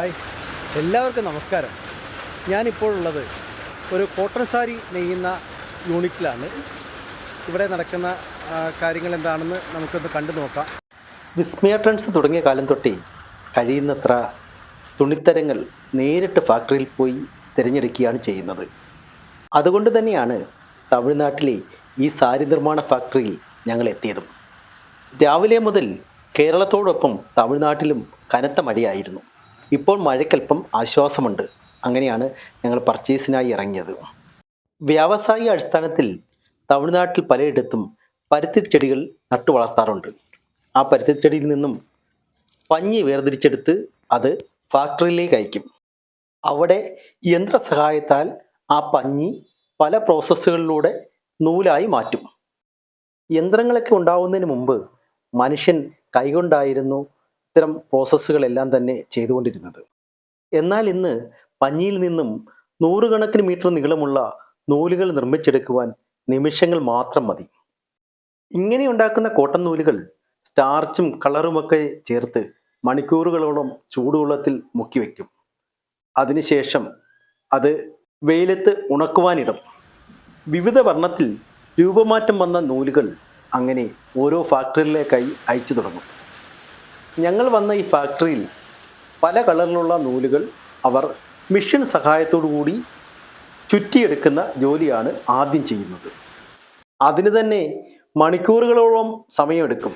Hi. എല്ലാവർക്കും നമസ്കാരം. ഞാനിപ്പോൾ ഉള്ളത് ഒരു കോട്ടൺ സാരി നെയ്യുന്ന യൂണിറ്റിലാണ്. ഇവിടെ നടക്കുന്ന കാര്യങ്ങൾ എന്താണെന്ന് നമുക്കൊന്ന് കണ്ടു നോക്കാം. വിസ്മയ ട്രെൻഡ്സ് തുടങ്ങിയ കാലം തൊട്ടേ കഴിയുന്നത്ര തുണിത്തരങ്ങൾ നേരിട്ട് ഫാക്ടറിയിൽ പോയി തിരഞ്ഞെടുക്കുകയാണ് ചെയ്യുന്നത്. അതുകൊണ്ട് തന്നെയാണ് തമിഴ്നാട്ടിലെ ഈ സാരി നിർമ്മാണ ഫാക്ടറിയിൽ ഞങ്ങൾ എത്തിയതും. രാവിലെ മുതൽ കേരളത്തോടൊപ്പം തമിഴ്നാട്ടിലും കനത്ത മഴയായിരുന്നു. ഇപ്പോൾ മഴയ്ക്കല്പം ആശ്വാസമുണ്ട്. അങ്ങനെയാണ് ഞങ്ങൾ പർച്ചേസിനായി ഇറങ്ങിയത്. വ്യാവസായിക അടിസ്ഥാനത്തിൽ തമിഴ്നാട്ടിൽ പലയിടത്തും പരുത്തി ചെടികൾ നട്ടു വളർത്താറുണ്ട്. ആ പരുത്തി ചെടിയിൽ നിന്നും പഞ്ഞി വേർതിരിച്ചെടുത്ത് അത് ഫാക്ടറിയിലേക്ക് അയക്കും. അവിടെ യന്ത്ര സഹായത്താൽ ആ പഞ്ഞി പല പ്രോസസ്സുകളിലൂടെ നൂലായി മാറ്റും. യന്ത്രങ്ങളൊക്കെ ഉണ്ടാവുന്നതിന് മുമ്പ് മനുഷ്യൻ കൈകൊണ്ടായിരുന്നു ഇത്തരം പ്രോസസ്സുകളെല്ലാം തന്നെ ചെയ്തുകൊണ്ടിരുന്നത്. എന്നാൽ ഇന്ന് പഞ്ഞിയിൽ നിന്നും നൂറുകണക്കിന് മീറ്റർ നീളമുള്ള നൂലുകൾ നിർമ്മിച്ചെടുക്കുവാൻ നിമിഷങ്ങൾ മാത്രം മതി. ഇങ്ങനെ ഉണ്ടാക്കുന്ന കോട്ടൺ നൂലുകൾ സ്റ്റാർച്ചും കളറുമൊക്കെ ചേർത്ത് മണിക്കൂറുകളോളം ചൂടുവെള്ളത്തിൽ മുക്കി വയ്ക്കും അതിനുശേഷം അത് വെയിലത്ത് ഉണക്കുവാനിടും. വിവിധ വർണത്തിൽ രൂപമാറ്റം വന്ന നൂലുകൾ അങ്ങനെ ഓരോ ഫാക്ടറിയിലേക്കായി അയച്ചു തുടങ്ങും. ഞങ്ങൾ വന്ന ഈ ഫാക്ടറിയിൽ പല കളറിലുള്ള നൂലുകൾ അവർ മിഷൻ കൂടി ചുറ്റിയെടുക്കുന്ന ജോലിയാണ് ആദ്യം ചെയ്യുന്നത്. അതിന് തന്നെ മണിക്കൂറുകളോളം സമയമെടുക്കും.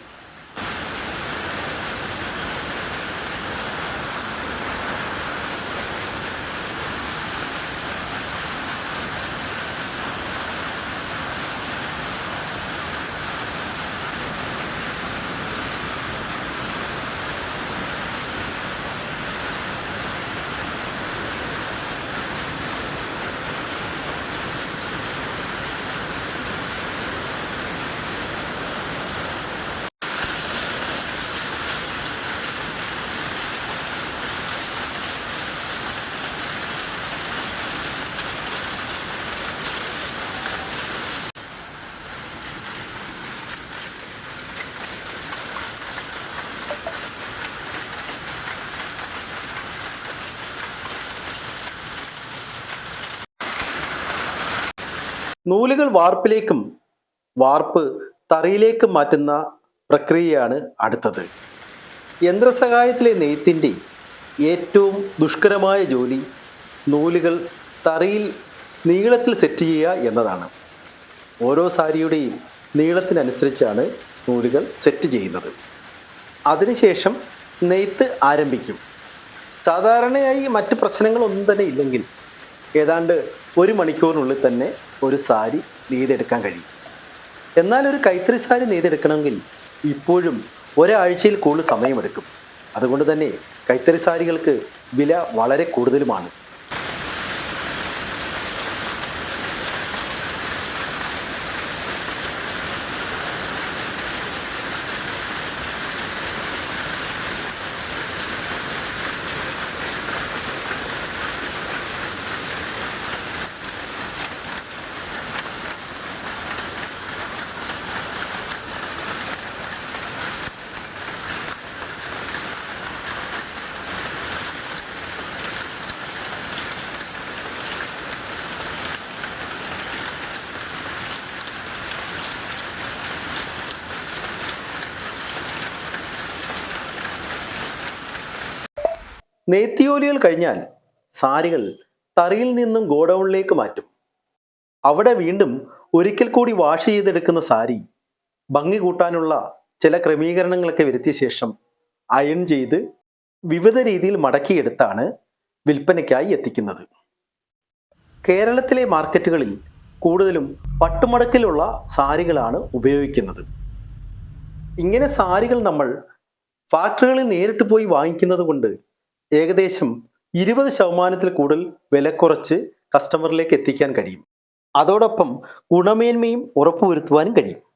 നൂലുകൾ വാർപ്പിലേക്കും വാർപ്പ് തറയിലേക്കും മാറ്റുന്ന പ്രക്രിയയാണ് അടുത്തത്. യന്ത്രസഹായത്തിലെ നെയ്ത്തിന്റെ ഏറ്റവും ദുഷ്കരമായ ജോലി നൂലുകൾ തറയിൽ നീളത്തിൽ സെറ്റ് ചെയ്യുക എന്നതാണ്. ഓരോ സാരിയുടെയും നീളത്തിനനുസരിച്ചാണ് നൂലുകൾ സെറ്റ് ചെയ്യുന്നത്. അതിനുശേഷം നെയ്ത്ത് ആരംഭിക്കും. സാധാരണയായി മറ്റ് പ്രശ്നങ്ങളൊന്നും തന്നെ ഇല്ലെങ്കിൽ ഏതാണ്ട് ഒരു മണിക്കൂറിനുള്ളിൽ തന്നെ ഒരു സാരി നെയ്തെടുക്കാൻ കഴിയും. എന്നാൽ ഒരു കൈത്തറി സാരി നെയ്തെടുക്കണമെങ്കിൽ ഇപ്പോഴും ഒരാഴ്ചയിൽ കൂടുതൽ സമയമെടുക്കും. അതുകൊണ്ട് തന്നെ കൈത്തറി സാരികൾക്ക് വില വളരെ കൂടുതലുമാണ്. നെയ്ത്തിയോലികൾ കഴിഞ്ഞാൽ സാരികൾ തറിയിൽ നിന്നും ഗോഡൌണിലേക്ക് മാറ്റും. അവിടെ വീണ്ടും ഒരിക്കൽ കൂടി വാഷ് ചെയ്തെടുക്കുന്ന സാരി ഭംഗി കൂട്ടാനുള്ള ചില ക്രമീകരണങ്ങളൊക്കെ വരുത്തിയ ശേഷം അയൺ ചെയ്ത് വിവിധ രീതിയിൽ മടക്കിയെടുത്താണ് വിൽപ്പനയ്ക്കായി എത്തിക്കുന്നത്. കേരളത്തിലെ മാർക്കറ്റുകളിൽ കൂടുതലും പട്ടുമടക്കിലുള്ള സാരികളാണ് ഉപയോഗിക്കുന്നത്. ഇങ്ങനെ സാരികൾ നമ്മൾ ഫാക്ടറികളിൽ നേരിട്ട് പോയി വാങ്ങിക്കുന്നത് കൊണ്ട് ഏകദേശം ഇരുപത് ശതമാനത്തിൽ കൂടുതൽ വില കുറച്ച് കസ്റ്റമറിലേക്ക് എത്തിക്കാൻ കഴിയും. അതോടൊപ്പം ഗുണമേന്മയും ഉറപ്പുവരുത്തുവാനും കഴിയും.